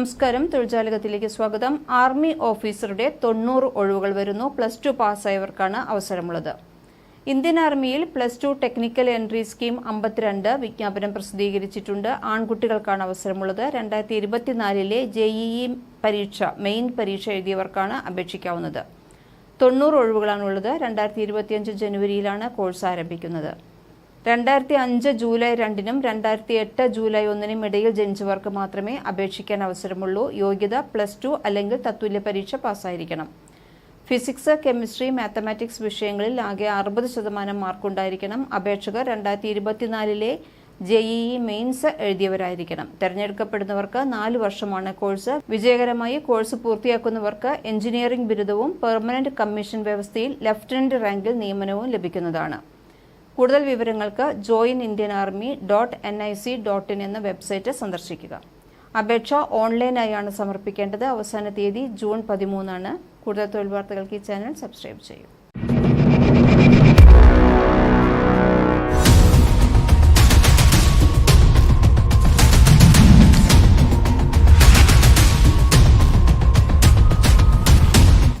നമസ്കാരം. തൊഴിൽജാലകത്തിലേക്ക് സ്വാഗതം. ആർമി ഓഫീസറുടെ തൊണ്ണൂറ് ഒഴിവുകൾ വരുന്നു. പ്ലസ് ടു പാസ്സായവർക്കാണ് അവസരമുള്ളത്. ഇന്ത്യൻ ആർമിയിൽ plus two technical entry scheme അമ്പത്തിരണ്ട് വിജ്ഞാപനം പ്രസിദ്ധീകരിച്ചിട്ടുണ്ട്. ആൺകുട്ടികൾക്കാണ് അവസരമുള്ളത്. രണ്ടായിരത്തി ഇരുപത്തിനാലിലെ ജെഇഇ പരീക്ഷ മെയിൻ പരീക്ഷ എഴുതിയവർക്കാണ് അപേക്ഷിക്കാവുന്നത്. തൊണ്ണൂറ് ഒഴിവുകളാണുള്ളത്. രണ്ടായിരത്തി ഇരുപത്തിയഞ്ച് ജനുവരിയിലാണ് കോഴ്സ് ആരംഭിക്കുന്നത്. രണ്ടായിരത്തി അഞ്ച് ജൂലൈ രണ്ടിനും രണ്ടായിരത്തി എട്ട് ജൂലൈ ഒന്നിനും ഇടയിൽ ജനിച്ചവർക്ക് മാത്രമേ അപേക്ഷിക്കാൻ അവസരമുള്ളൂ. യോഗ്യത പ്ലസ് ടു അല്ലെങ്കിൽ തത്തുല്യ പരീക്ഷ പാസ്സായിരിക്കണം. ഫിസിക്സ് കെമിസ്ട്രി മാത്തമാറ്റിക്സ് വിഷയങ്ങളിൽ ആകെ അറുപത് ശതമാനം മാർക്കുണ്ടായിരിക്കണം. അപേക്ഷകർ രണ്ടായിരത്തി ഇരുപത്തിനാലിലെ ജെഇഇ മെയിൻസ് എഴുതിയവരായിരിക്കണം. തെരഞ്ഞെടുക്കപ്പെടുന്നവർക്ക് നാല് വർഷമാണ് കോഴ്സ്. വിജയകരമായി കോഴ്സ് പൂർത്തിയാക്കുന്നവർക്ക് എഞ്ചിനീയറിംഗ് ബിരുദവും പെർമനന്റ് കമ്മീഷൻ വ്യവസ്ഥയിൽ ലഫ്റ്റനന്റ് റാങ്കിൽ നിയമനവും ലഭിക്കുന്നതാണ്. കൂടുതൽ വിവരങ്ങൾക്ക് join Indian army dot N I C dot in എന്ന വെബ്സൈറ്റ് സന്ദർശിക്കുക. അപേക്ഷ ഓൺലൈനായാണ് സമർപ്പിക്കേണ്ടത്. അവസാന തീയതി ജൂൺ പതിമൂന്നാണ്. കൂടുതൽ തൊഴിൽ വാർത്തകൾക്ക് ഈ ചാനൽ സബ്സ്ക്രൈബ് ചെയ്യൂ.